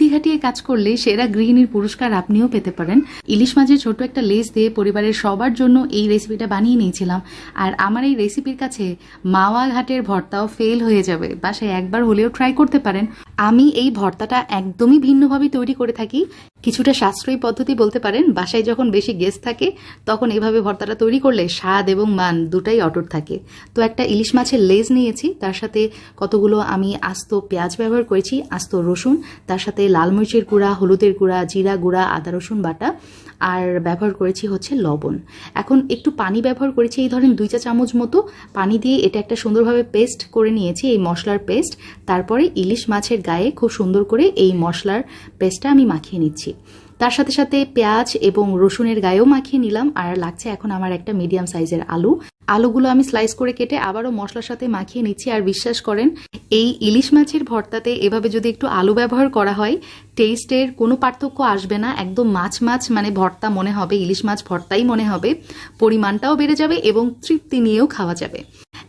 বুদ্ধি খাটিয়ে কাজ করলে সেরা গৃহিণীর পুরস্কার আপনিও পেতে পারেন। ইলিশ মাছের ছোট একটা লেস দিয়ে পরিবারের সবার জন্য এই রেসিপিটা বানিয়ে নিয়েছিলাম। আর আমার এই রেসিপির কাছে মাওয়া ঘাটের ভর্তাও ফেল হয়ে যাবে। বাসায় একবার হলেও ট্রাই করতে পারেন। আমি এই ভর্তাটা একদমই ভিন্নভাবে তৈরি করে থাকি। কিছুটা সাশ্রয়ী পদ্ধতি বলতে পারেন, বাসায় যখন বেশি গেস্ট থাকে, তখন এভাবে ভর্তাটা তৈরি করলে স্বাদ এবং মান দুটাই অটুট থাকে। তো একটা ইলিশ মাছের লেজ নিয়েছি, তার সাথে কতগুলো আমি আস্ত পেঁয়াজ ব্যবহার করেছি, আস্ত রসুন, তার সাথে লাল মরিচের গুঁড়া, হলুদের গুঁড়া, জিরা গুঁড়া, আদা রসুন বাটা, আর ব্যবহার করেছি হচ্ছে লবণ। এখন একটু পানি ব্যবহার করেছি, এই ধরেন দুই চা চামচ মতো পানি দিয়ে এটা একটা সুন্দরভাবে পেস্ট করে নিয়েছি, এই মশলার পেস্ট তারপরে ইলিশ মাছের গায়ে খুব সুন্দর করে এই মশলার পেস্টটা আমি মাখিয়ে নিচ্ছি। তার সাথে সাথে পেঁয়াজ এবং রসুনের গায়েও মাখিয়ে নিলাম। আর লাগছে এখন আমার একটা মিডিয়াম সাইজের আলু। আলুগুলো আমি স্লাইস করে কেটে আবারও মশলার সাথে মাখিয়ে নিচ্ছি। আর বিশ্বাস করেন, এই ইলিশ মাছের ভর্তাতে এভাবে যদি একটু আলু ব্যবহার করা হয় টেস্টের কোনো পার্থক্য আসবে না। একদম মাছ মাছ মানে ভর্তা মনে হবে, ইলিশ মাছ ভর্তাই মনে হবে। পরিমাণটাও বেড়ে যাবে এবং তৃপ্তি নিয়েও খাওয়া যাবে।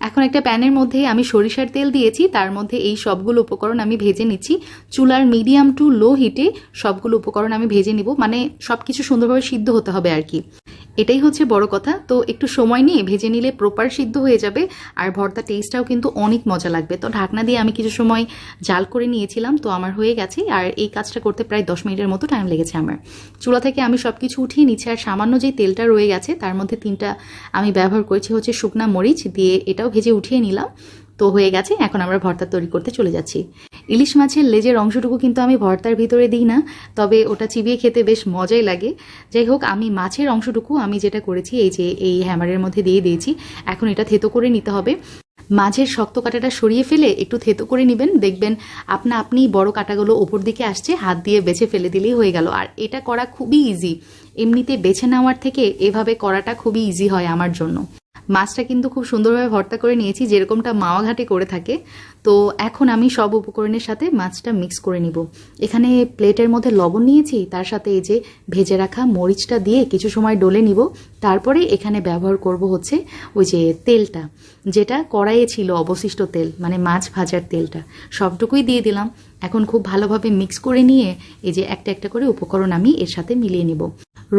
এখন একটা প্যানের মধ্যে আমি সরিষার তেল দিয়েছি, তার মধ্যে এই সবগুলো উপকরণ আমি ভেজে নিচ্ছি। চুলার মিডিয়াম টু লো হিটে সবগুলো উপকরণ আমি ভেজে নিব মানে সবকিছু সুন্দরভাবে সিদ্ধ হতে হবে আর কি। এটাই হচ্ছে বড় কথা। তো একটু সময় নিয়ে ভেজে নিলে প্রপার সিদ্ধ হয়ে যাবে আর ভর্তা টেস্টটাও কিন্তু অনেক মজা লাগবে। তো ঢাকনা দিয়ে আমি কিছু সময় জাল করে নিয়েছিলাম, তো আমার হয়ে গেছে। আর এই কাজটা করতে প্রায় দশ মিনিটের মতো টাইম লেগেছে আমার। চুলা থেকে আমি সব কিছু উঠিয়ে নিচ্ছি আর সামান্য যে তেলটা রয়ে গেছে, তার মধ্যে তিনটা আমি ব্যবহার করেছি হচ্ছে শুকনা মরিচ, দিয়ে এটাও ভেজে উঠিয়ে নিলাম। তো হয়ে গেছে, এখন আমরা ভর্তা তৈরি করতে চলে যাচ্ছি। ইলিশ মাছের লেজের অংশটুকু কিন্তু আমি ভর্তার ভিতরে দিই না, তবে ওটা চিবিয়ে খেতে বেশ মজাই লাগে। যাই হোক, আমি মাছের অংশটুকু আমি যেটা করেছি, এই যে এই হ্যামারের মধ্যে দিয়ে দিয়েছি, এখন এটা থেতো করে নিতে হবে। মাঝের শক্ত কাঁটাটা সরিয়ে ফেলে একটু থেতো করে নেবেন, দেখবেন আপনা আপনি বড় কাঁটাগুলো ওপর দিকে আসছে, হাত দিয়ে বেছে ফেলে দিলেই হয়ে গেল। আর এটা করা খুবই ইজি এমনিতে বেছে নেওয়ার থেকে এভাবে করাটা খুবই ইজি হয় আমার জন্য। মাছটা কিন্তু খুব সুন্দরভাবে ভর্তা করে নিয়েছি, যেরকমটা মাওয়া ঘাটে করে থাকে। তো এখন আমি সব উপকরণের সাথে মাছটা মিক্স করে নিব। এখানে প্লেটের মধ্যে লবণ নিয়েছি, তার সাথে এই যে ভেজে রাখা মরিচটা দিয়ে কিছু সময় ডলে নিব। তারপরে এখানে ব্যবহার করব হচ্ছে ওই যে তেলটা, যেটা কড়াইয়ে ছিল অবশিষ্ট তেল মানে মাছ ভাজার তেলটা। সবটুকুই দিয়ে দিলাম। এখন খুব ভালোভাবে মিক্স করে নিয়ে এই যে একটা একটা করে উপকরণ আমি এর সাথে মিলিয়ে নিব।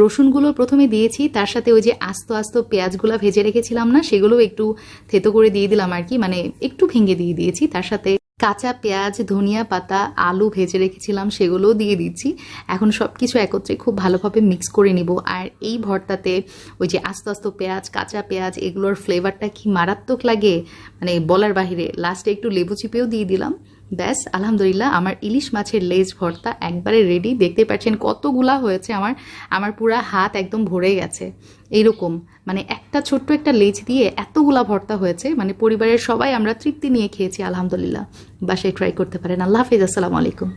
রসুনগুলো প্রথমে দিয়েছি, তার সাথে ওই যে আস্ত আস্ত পেঁয়াজগুলো ভেজে রেখেছিলাম না, সেগুলো একটু থেতো করে দিয়ে দিলাম আর কি মানে একটু ভেঙে দিয়ে দিয়েছি। তার সাথে কাঁচা পেঁয়াজ, ধনিয়া পাতা, আলু ভেজে রেখেছিলাম, সেগুলোও দিয়ে দিচ্ছি। এখন সব কিছু একত্রে খুব ভালোভাবে মিক্স করে নিব। আর এই ভর্তাতে ওই যে আস্তে আস্তে পেঁয়াজ, কাঁচা পেঁয়াজ, এগুলোর ফ্লেভারটা কি মারাত্মক লাগে মানে বলার বাহিরে। লাস্টে একটু লেবু চিপেও দিয়ে দিলাম। ব্যাস, আলহামদুলিল্লাহ, আমার ইলিশ মাছের লেজ ভর্তা একবারে রেডি দেখতে পাচ্ছেন কতগুলা হয়েছে আমার আমার পুরা হাত একদম ভরে গেছে। এইরকম মানে একটা ছোট্ট একটা লেজ দিয়ে এতগুলা ভর্তা হয়েছে মানে পরিবারের সবাই আমরা তৃপ্তি নিয়ে খেয়েছি, আলহামদুলিল্লাহ। বাসায় ট্রাই করতে পারেন। আল্লাহ হাফিজ, আসসালামু আলাইকুম।